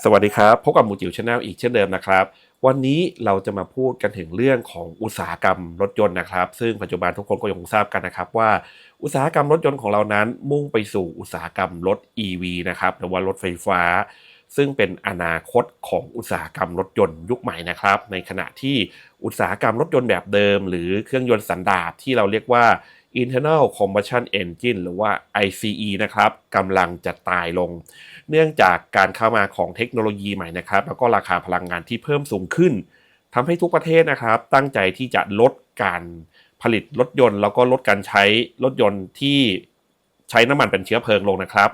สวัสดีครับ พบกับหมูจิ๋วชาแนลอีกเช่นเดิมนะครับ วันนี้เราจะมาพูดกันถึงเรื่องของอุตสาหกรรมรถยนต์นะครับ ซึ่งปัจจุบันทุกคนก็ยังทราบกันนะครับว่าอุตสาหกรรมรถยนต์ของเรานั้นมุ่งไปสู่อุตสาหกรรมรถ EV นะครับหรือว่ารถไฟฟ้า ซึ่งเป็นอนาคตของอุตสาหกรรมรถยนต์ยุคใหม่นะครับ ในขณะที่อุตสาหกรรมรถยนต์แบบเดิม หรือเครื่องยนต์สันดาปที่เราเรียกว่า internal combustion engine หรือว่า ICE นะครับกำลังจะตายลง เนื่องจากการเข้ามาของเทคโนโลยีใหม่นะครับ แล้วก็ราคาพลังงานที่เพิ่มสูงขึ้นทำให้ทุกประเทศนะครับ ตั้งใจที่จะลดการผลิตรถยนต์ แล้วก็ลดการใช้รถยนต์ที่ใช้น้ำมันเป็นเชื้อเพลิงลงนะครับ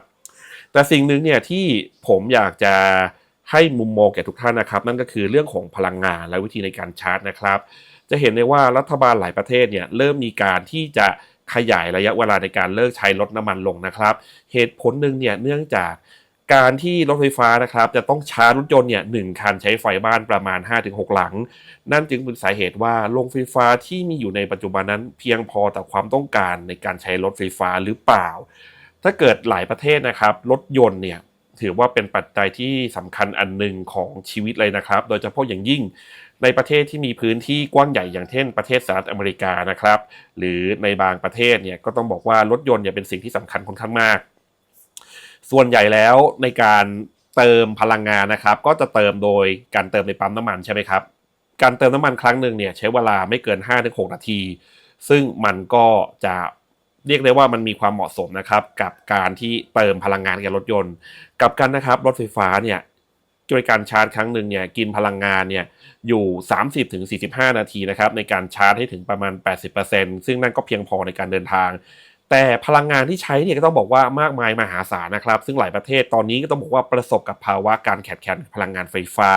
แต่สิ่งหนึ่งเนี่ยที่ผมอยากจะให้มุมมองแก่ทุกท่านนะครับ นั่นก็คือเรื่องของพลังงานและวิธีในการชาร์จนะครับ จะเห็นได้ว่ารัฐบาลหลายประเทศเนี่ยเริ่มมีการที่จะขยายระยะเวลาในการเลิกใช้รถน้ำมันลงนะครับ เหตุผลหนึ่งเนี่ยเนื่องจากการที่รถไฟฟ้านะครับ จะต้องชาร์จรถยนต์เนี่ยหนึ่งคันใช้ไฟบ้านประมาณ 5-6 หลัง นั่นจึงเป็นสาเหตุว่าโรงไฟฟ้าที่มีอยู่ในปัจจุบันนั้น เพียงพอต่อความต้องการในการใช้รถไฟฟ้าหรือเปล่า ถ้าเกิดหลายประเทศนะครับรถยนต์เนี่ย ถือว่าเป็นปัจจัยที่สำคัญอันหนึ่งของชีวิตเลยนะครับ โดยเฉพาะอย่างยิ่งในประเทศที่มีพื้นที่กว้างใหญ่อย่างเช่นประเทศสหรัฐอเมริกานะครับ หรือในบางประเทศเนี่ยก็ต้องบอกว่ารถยนต์เนี่ยเป็นสิ่งที่สำคัญค่อนข้างมาก ส่วนใหญ่แล้วในการเติมพลังงานนะครับ ก็จะเติมโดยการเติมในปั๊มน้ำมันใช่ไหมครับ การเติมน้ำมันครั้งหนึ่งเนี่ยใช้เวลาไม่เกิน 5-6 นาที ซึ่งมันก็จะ เรียกได้ว่ามันมีความเหมาะสมนะครับกับการที่เติมพลังงานแก่รถยนต์ กับกันนะครับรถไฟฟ้าเนี่ยโดยการชาร์จครั้งหนึ่งเนี่ยกินพลังงานเนี่ยอยู่ 30-45 นาทีนะครับในการชาร์จให้ถึงประมาณ 80%ซึ่งนั่นก็เพียงพอในการเดินทาง แต่พลังงานที่ใช้เนี่ยก็ต้องบอกว่ามากมายมหาศาลนะครับ ซึ่งหลายประเทศตอนนี้ก็ต้องบอกว่าประสบกับภาวะการแข่งขันพลังงานไฟฟ้า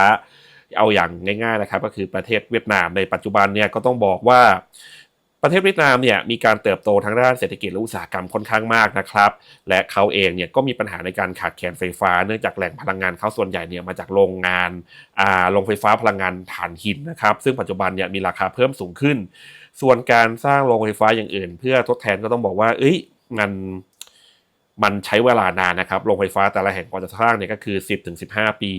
เอาอย่างง่ายๆนะครับ ก็คือประเทศเวียดนามในปัจจุบันเนี่ยก็ต้องบอกว่า ประเทศเวียดนามเนี่ยมีการเติบโตทางด้านเศรษฐกิจและอุตสาหกรรมค่อนข้างมากนะครับ และเขาเองเนี่ยก็มีปัญหาในการขาดแคลนไฟฟ้า เนื่องจากแหล่งพลังงานเขาส่วนใหญ่เนี่ยมาจากโรงงานอ่าโรงไฟฟ้าพลังงานถ่านหินนะครับ ซึ่งปัจจุบันเนี่ยมีราคาเพิ่มสูงขึ้น ส่วนการสร้างโรงไฟฟ้าอย่างอื่น เพื่อทดแทนก็ต้องบอกว่า เอ้ยมัน มันใช้เวลานานนะครับโรงไฟฟ้าแต่ละแห่งกว่าจะสร้างเนี่ยก็คือ 10-15 ปี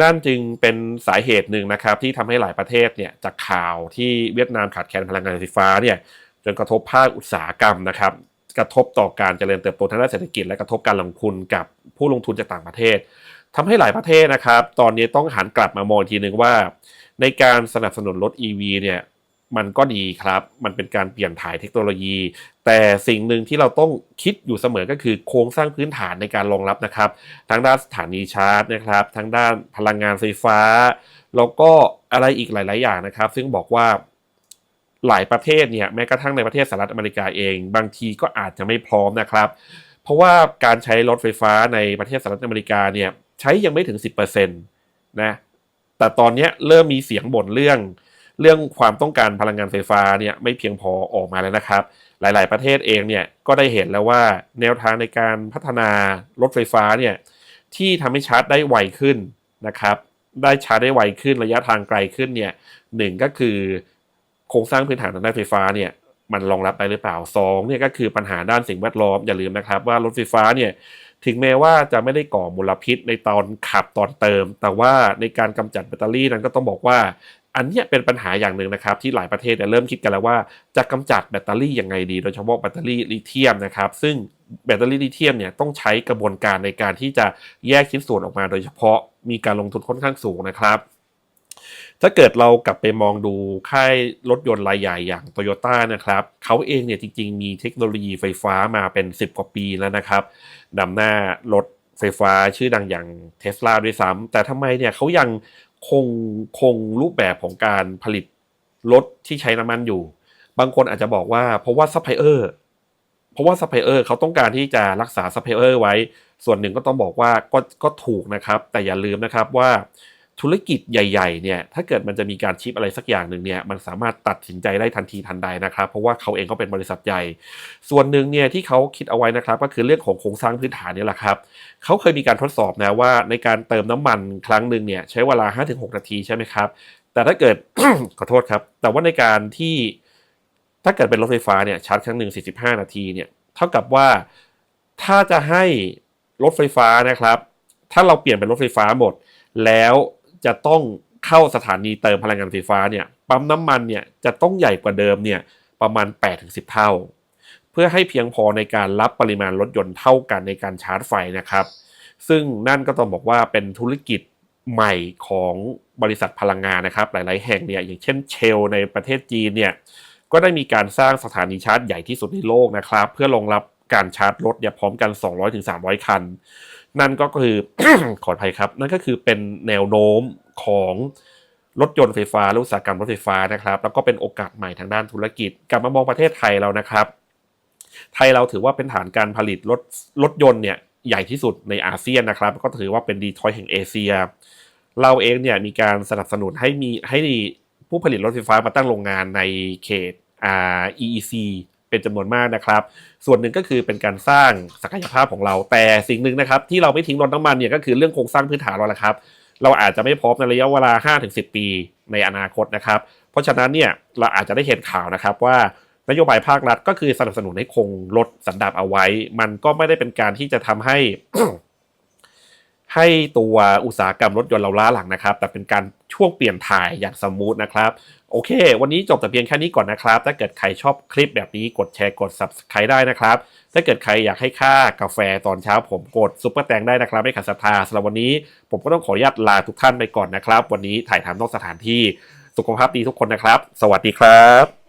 นั่นจึงเป็นสาเหตุหนึ่งนะครับที่ทำให้หลายประเทศเนี่ยจากข่าวที่เวียดนามขาดแคลนพลังงานไฟฟ้าเนี่ยจนกระทบภาคอุตสาหกรรมนะครับกระทบต่อการเจริญเติบโตทางด้านเศรษฐกิจ และกระทบการลงทุนกับผู้ลงทุนจากต่างประเทศทำให้หลายประเทศนะครับ ตอนนี้ต้องหันกลับมามองทีหนึ่งว่า ในการสนับสนุนรถ EV เนี่ย มันก็ดีครับ มันเป็นการเปลี่ยนถ่ายเทคโนโลยี แต่สิ่งหนึ่งที่เราต้องคิดอยู่เสมอก็คือโครงสร้างพื้นฐานในการรองรับนะครับ ทั้งด้านสถานีชาร์จนะครับ ทั้งด้านพลังงานไฟฟ้า แล้วก็อะไรอีกหลาย ๆ อย่างนะครับ ซึ่งบอกว่าหลายประเทศเนี่ยแม้กระทั่งในประเทศสหรัฐอเมริกาเอง บางทีก็อาจจะไม่พร้อมนะครับ เพราะว่าการใช้รถไฟฟ้าในประเทศสหรัฐอเมริกาเนี่ยใช้ยังไม่ถึง 10%นะแต่ตอนนี้เริ่มมีเสียงบ่นเรื่อง เรื่องความต้องการพลังงานไฟฟ้าเนี่ยไม่เพียงพอออกมาแล้วนะครับ หลาย ๆ ประเทศเองเนี่ยก็ได้เห็นแล้วว่าแนวทางในการพัฒนารถไฟฟ้าเนี่ยที่ทำให้ชาร์จได้ไวขึ้นนะครับ ได้ชาร์จได้ไวขึ้นระยะทางไกลขึ้นเนี่ยหนึ่งก็คือโครงสร้างพื้นฐานทางด้านไฟฟ้าเนี่ย มันรองรับได้หรือเปล่าสองเนี่ยก็คือปัญหาด้านสิ่งแวดล้อมอย่าลืมนะครับ ว่ารถไฟฟ้าเนี่ยถึงแม้ว่าจะไม่ได้ก่อมลพิษในตอนขับตอนเติม แต่ว่าในการกำจัดแบตเตอรี่นั้นก็ต้องบอกว่า อันนี้เป็นปัญหาอย่างหนึ่งนะครับ ที่หลายประเทศเริ่มคิดกันแล้วว่าจะกำจัดแบตเตอรี่ยังไงดี โดยเฉพาะแบตเตอรี่ลิเธียมนะครับซึ่งแบตเตอรี่ลิเธียมเนี่ยต้องใช้กระบวนการในการที่จะแยกชิ้นส่วนออกมา โดยเฉพาะมีการลงทุนค่อนข้างสูงนะครับ ถ้าเกิดเรากลับไปมองดูค่ายรถยนต์รายใหญ่อย่างโตโยต้านะครับเขาเองเนี่ยจริงๆ มีเทคโนโลยีไฟฟ้ามาเป็น 10 กว่าปีแล้วนะครับนำหน้ารถไฟฟ้าชื่อดังอย่างเทสลาด้วยซ้ำแต่ทำไมเนี่ยเขายังคงคงรูปแบบของการผลิตรถที่ใช้น้ำมันอยู่ บางคนอาจจะบอกว่าเพราะว่าซัพพลายเออร์เพราะว่าซัพพลายเออร์เขาต้องการที่จะรักษาซัพพลายเออร์ไว้ ส่วนหนึ่งก็ต้องบอกว่าก็ก็ถูกนะครับ แต่อย่าลืมนะครับว่า ธุรกิจใหญ่ๆเนี่ยถ้าเกิดมันจะมีการชิปอะไรสักอย่างหนึ่งเนี่ยมันสามารถตัดสินใจได้ทันทีทันใดนะครับ เพราะว่าเขาเองก็เป็นบริษัทใหญ่ ส่วนหนึ่งเนี่ยที่เขาคิดเอาไว้นะครับ ก็คือเรื่องของโครงสร้างพื้นฐานนี่แหละครับเขาเคยมีการทดสอบนะว่าในการเติมน้ำมันครั้งหนึ่งเนี่ยใช้เวลา 5-6 นาทีใช่ไหมครับ แต่ถ้าเกิดขอโทษครับ แต่ว่าในการที่ถ้าเกิดเป็นรถไฟฟ้าเนี่ยชาร์จครั้งหนึ่ง45 นาทีเนี่ยเท่ากับว่าถ้าจะให้รถไฟฟ้านะครับ ถ้าเราเปลี่ยนเป็นรถไฟฟ้าหมดแล้ว จะต้องเข้าสถานีเติมพลังงานไฟฟ้าเนี่ยปั๊มน้ำมันเนี่ยจะต้องใหญ่กว่าเดิมเนี่ยประมาณ 8-10 เท่า เพื่อให้เพียงพอในการรับปริมาณรถยนต์เท่ากันในการชาร์จไฟนะครับ ซึ่งนั่นก็ต้องบอกว่าเป็นธุรกิจใหม่ของบริษัทพลังงานนะครับ หลาย ๆ แห่งเนี่ยอย่างเช่นเชล ในประเทศจีนเนี่ยก็ได้มีการสร้างสถานีชาร์จใหญ่ที่สุดในโลกนะครับ เพื่อรองรับ การชาร์จรถเนี่ยพร้อมกัน 200-300 คัน นั่นก็คือ ขออภัยครับ นั่นก็คือเป็นแนวโน้มของรถยนต์ไฟฟ้าและอุตสาหกรรมรถไฟฟ้านะครับ แล้วก็เป็นโอกาสใหม่ทางด้านธุรกิจ กลับมามองประเทศไทยเรานะครับ ไทยเราถือว่าเป็นฐานการผลิตรถรถยนต์เนี่ยใหญ่ที่สุดในอาเซียนนะครับ ก็ถือว่าเป็นดีทอยต์แห่งเอเชีย เราเองเนี่ยมีการสนับสนุนให้มีให้ผู้ผลิตรถไฟฟ้ามาตั้งโรงงานในเขตอ่า EEC เป็นจำนวนมากนะครับ ส่วนหนึ่งก็คือเป็นการสร้างศักยภาพของเรา แต่สิ่งหนึ่งนะครับที่เราไม่ทิ้งรถน้ำมันเนี่ยก็คือเรื่องโครงสร้างพื้นฐานเราแหละครับ เราอาจจะไม่พร้อมในระยะเวลา 5-10 ปีในอนาคตนะครับ เพราะฉะนั้นเนี่ยเราอาจจะได้เห็นข่าวนะครับว่านโยบายภาครัฐก็คือสนับสนุนให้คงรถสันดาปเอาไว้ มันก็ไม่ได้เป็นการที่จะทำให้ ให้ตัวอุตสาหกรรมรถยนต์เราล้าหลังนะครับ แต่เป็นการช่วงเปลี่ยนถ่ายอย่างสมูทนะครับ โอเค วันนี้จบแต่เพียงแค่นี้ก่อนนะครับ ถ้าเกิดใครชอบคลิปแบบนี้กดแชร์กด subscribe ได้นะครับ ถ้าเกิดใครอยากให้ค่ากาแฟตอนเช้าผมกดซุปเปอร์แตงได้นะครับไม่ขัดศรัทธาสำหรับวันนี้ผมก็ต้องขออนุญาตลาทุกท่านไปก่อนนะครับ วันนี้ถ่ายทำนอกสถานที่ สุขภาพดีทุกคนนะครับ สวัสดีครับ